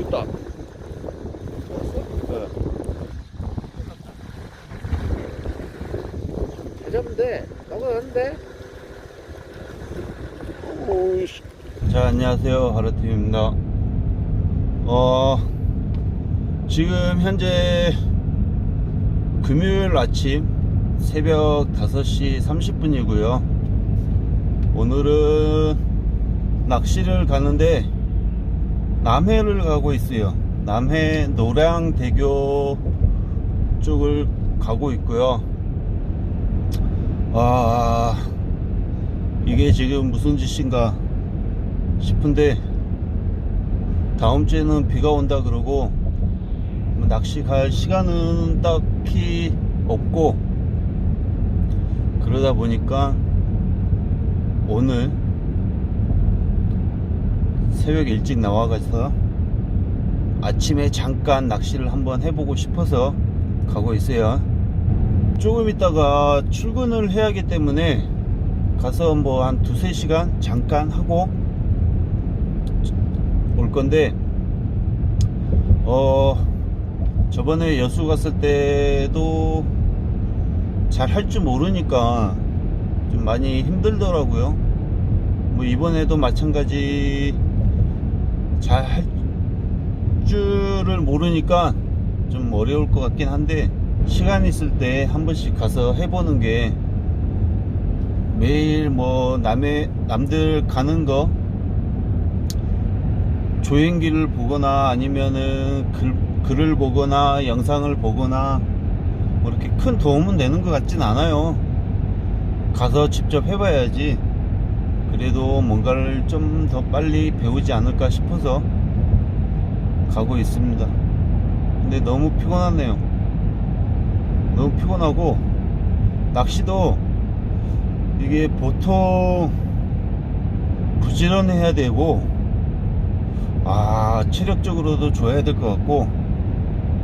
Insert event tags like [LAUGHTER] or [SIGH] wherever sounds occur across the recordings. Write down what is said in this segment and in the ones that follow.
있다. 돼. 넘어가는데. 오이씨. 자, 안녕하세요. 하루팀입니다. 어, 지금 현재 금요일 아침 새벽 5시 30분이고요. 오늘은 낚시를 가는데 남해를 가고 있어요. 남해 노량대교 쪽을 가고 있고요. 아, 이게 지금 무슨 짓인가 싶은데 다음 주에는 비가 온다 그러고 뭐 낚시 갈 시간은 딱히 없고 그러다 보니까 오늘 새벽 일찍 나와가서 아침에 잠깐 낚시를 한번 해보고 싶어서 가고 있어요. 조금 있다가 출근을 해야 하기 때문에 가서 뭐 한 두세 시간 잠깐 하고 올 건데 어 저번에 여수 갔을 때도 잘 할 줄 모르니까 좀 많이 힘들더라고요 뭐 이번에도 마찬가지 잘 할 줄을 모르니까 좀 어려울 것 같긴 한데 시간 있을 때 한 번씩 가서 해보는 게 매일 뭐 남의 남들 가는 거 조행기를 보거나 아니면은 글, 글을 보거나 영상을 보거나 뭐 이렇게 큰 도움은 되는 것 같진 않아요. 가서 직접 해봐야지. 그래도 뭔가를 좀 더 빨리 배우지 않을까 싶어서 가고 있습니다. 근데 너무 피곤하네요. 너무 피곤하고 낚시도 이게 보통 부지런해야 되고 아 체력적으로도 좋아야 될 것 같고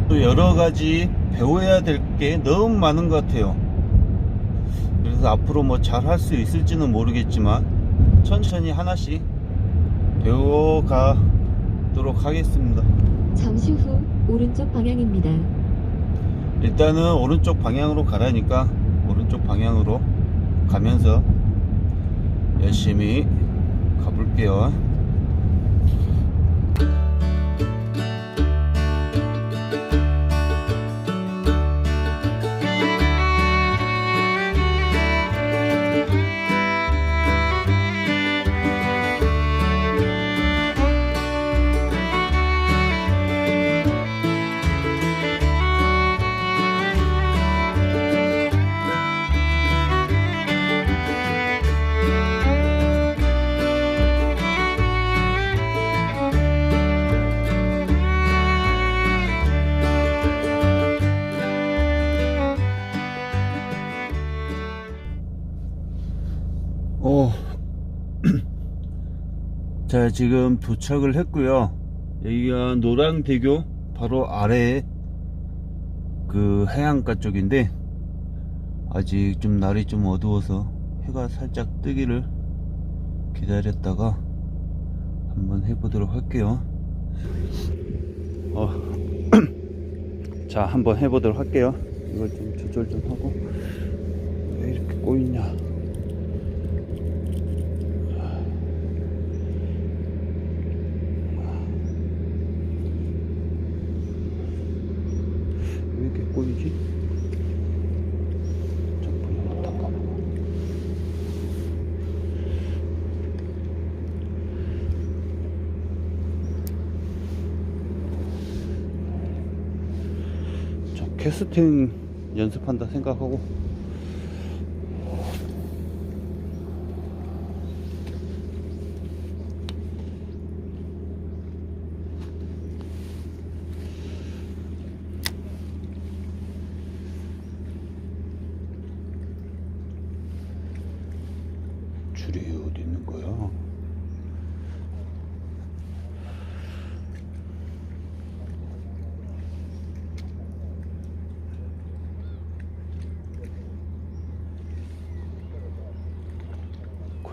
또 여러 가지 배워야 될 게 너무 많은 것 같아요 그래서 앞으로 뭐 잘 할 수 있을지는 모르겠지만 천천히 하나씩 배워가도록 하겠습니다 잠시 후 오른쪽 방향입니다. 일단은 오른쪽 방향으로 가라니까 오른쪽 방향으로 가면서 열심히 가볼게요. 자, 지금 도착을 했고요. 여기가 노랑대교 바로 아래에 그 해안가 쪽인데 아직 좀 날이 좀 어두워서 해가 살짝 뜨기를 기다렸다가 한번 해보도록 할게요. 어. [CLEARS THROAT] 자, 한번 해보도록 할게요. 이걸 좀 조절 좀 하고 왜 이렇게 꼬이냐? 왜 이렇게 꼬이지? 점프를 못할까 봐. 자, 캐스팅 연습한다 생각하고 줄이 어디 있는 거야?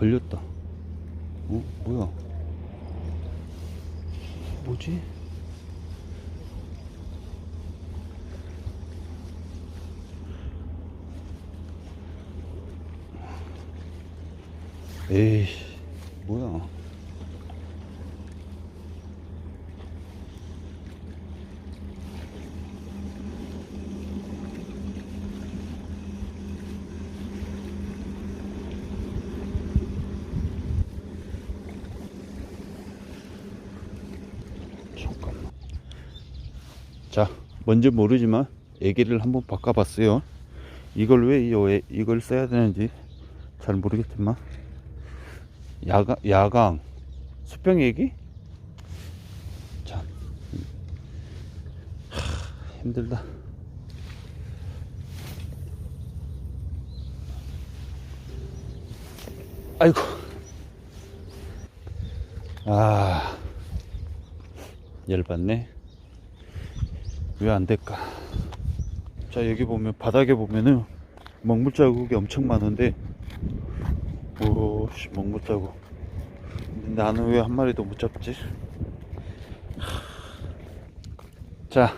걸렸다 어? 뭐야 뭐지? 에이 뭐야 뭔지 모르지만 애기를 한번 바꿔봤어요. 이걸 왜 이걸 써야 되는지 잘 모르겠지만 야강 야강 수평 얘기? 자 하, 힘들다. 아이고 아 열받네. 왜 안 될까? 자 여기 보면 바닥에 보면은 먹물 자국이 엄청 많은데 오씨 먹물 자국. 나는 왜 한 마리도 못 잡지? 자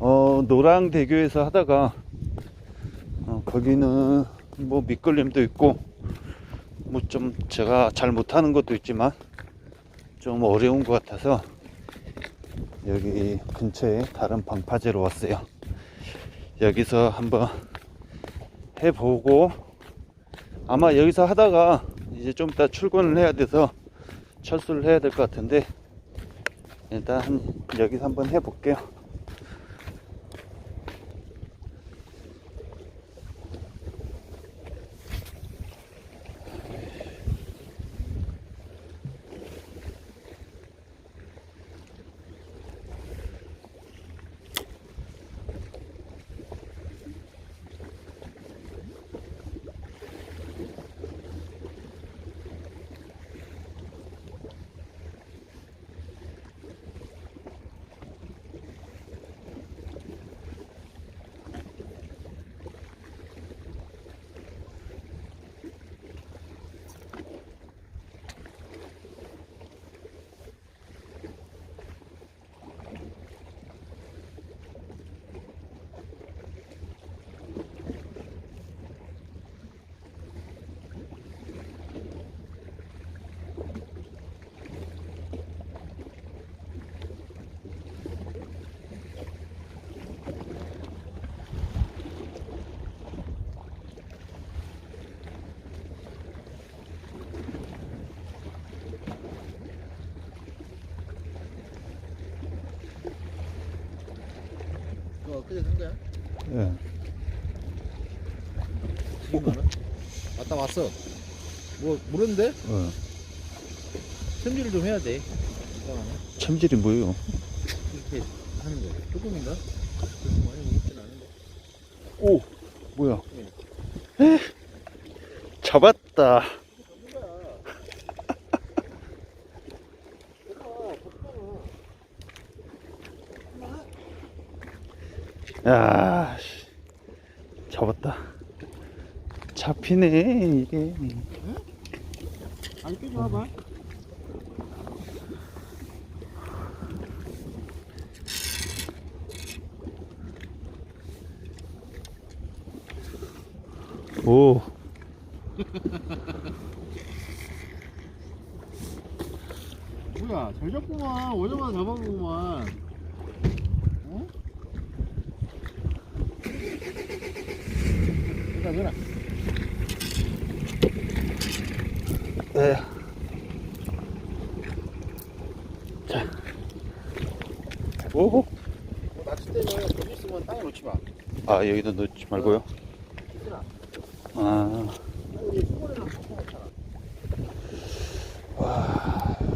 어, 노랑 대교에서 하다가 어, 거기는 뭐 밑걸림도 있고 뭐 좀 제가 잘 못하는 것도 있지만 좀 어려운 것 같아서 여기 근처에 다른 방파제로 왔어요. 여기서 한번 해보고 아마 여기서 하다가 이제 좀 이따 출근을 해야 돼서 철수를 해야 될 것 같은데 일단 여기서 한번 해볼게요 엊그제 산 거야? 예. 10만 원? 왔다 왔어. 뭐 모르는데? 어. 챔질을 좀 해야 돼. 잠깐만. 참질이 뭐예요 이렇게 하는 거야. 조금인가? 그렇게 많이 먹진 않은데. 오 뭐야 에 잡았다 야 씨. 잡았다 잡히네 이게 아니 좀 와봐. 오 뭐야 잘 잡구만. 오자마자 잡아보구만. 어? 그러나. 네. 자. 오. 뭐 낚싯대는 거기 있으면 땅에 놓지 마. 아, 여기다 넣지 말고요. 아. 와.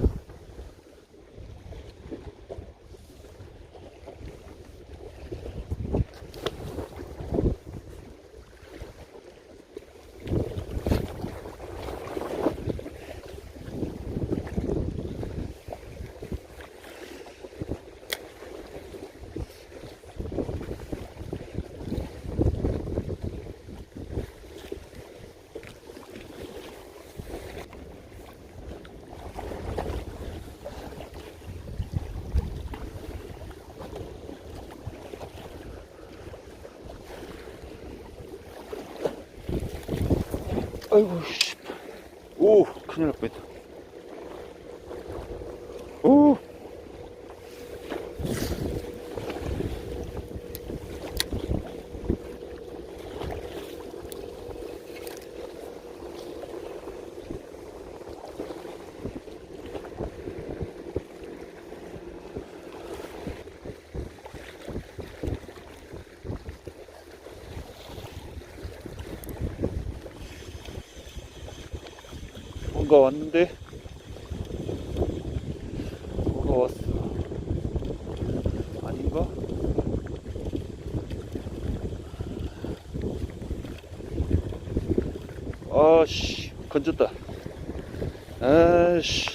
아이고, 씨. 오! 오, 큰일 날 뻔했다. 뭔가 왔는데? 뭐가 왔어? 아닌가? 아씨 건졌다. 아씨.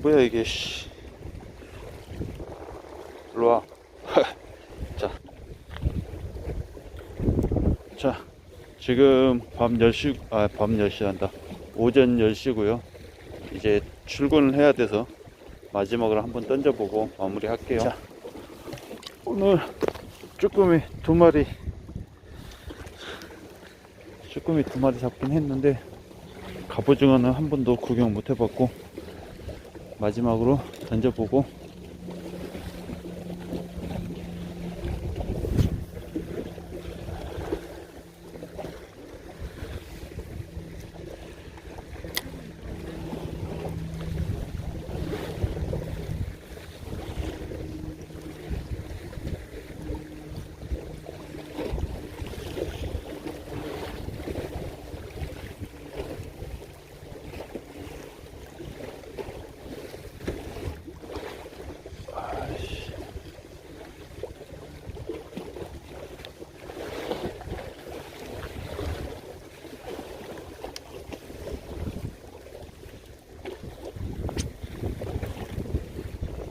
뭐야 이게 씨. 일로와. [LAUGHS] 자. 자, 지금 밤 10시, 아, 밤 10시 한다. 오전 10시고요. 이제 출근을 해야 돼서 마지막으로 한번 던져보고 마무리 할게요. 자, 오늘 쭈꾸미 두 마리, 쭈꾸미 두 마리 잡긴 했는데, 갑오징어는 한 번도 구경 못 해봤고, 마지막으로 던져보고,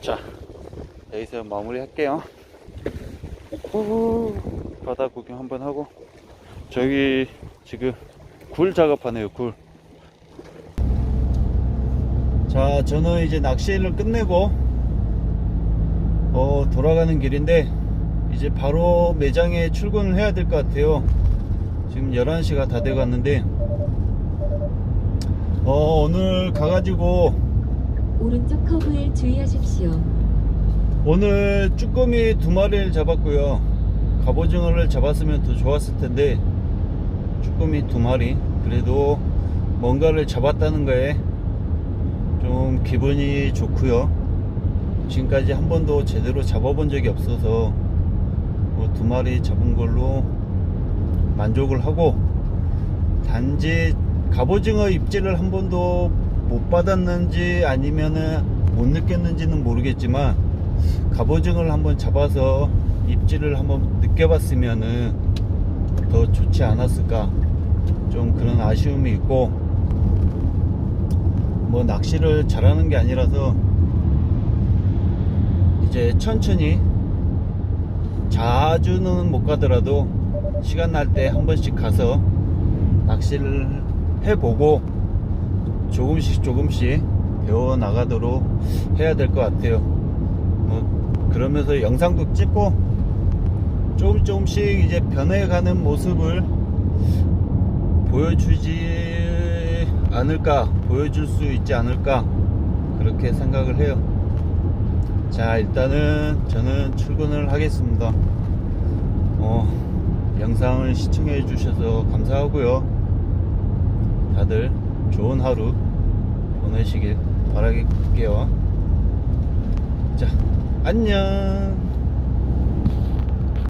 자, 여기서 마무리 할게요. 후후, 바다 구경 한번 하고, 저기 지금 굴 작업하네요, 굴. 자, 저는 이제 낚시를 끝내고, 어, 돌아가는 길인데, 이제 바로 매장에 출근을 해야 될 것 같아요. 지금 11시가 다 돼 갔는데, 어, 오늘 가가지고, 오른쪽 커브에 주의하십시오. 오늘 쭈꾸미 두 마리를 잡았고요. 갑오징어를 잡았으면 더 좋았을 텐데 쭈꾸미 두 마리 그래도 뭔가를 잡았다는 거에 좀 기분이 좋고요. 지금까지 한 번도 제대로 잡아본 적이 없어서 뭐 두 마리 잡은 걸로 만족을 하고 단지 갑오징어 입질을 한 번도 못 받았는지 아니면은 못 느꼈는지는 모르겠지만 갑오징어를 한번 잡아서 입질을 한번 느껴봤으면은 더 좋지 않았을까 좀 그런 아쉬움이 있고 뭐 낚시를 잘하는 게 아니라서 이제 천천히 자주는 못 가더라도 시간 날 때 한 번씩 가서 낚시를 해보고 조금씩 조금씩 배워 나가도록 해야 될 것 같아요. 뭐 그러면서 영상도 찍고 조금 조금씩 이제 변해가는 모습을 보여주지 않을까, 보여줄 수 있지 않을까 그렇게 생각을 해요. 자 일단은 저는 출근을 하겠습니다. 어, 영상을 시청해 주셔서 감사하고요. 다들 좋은 하루 보내시길 바랄게요. 자, 안녕.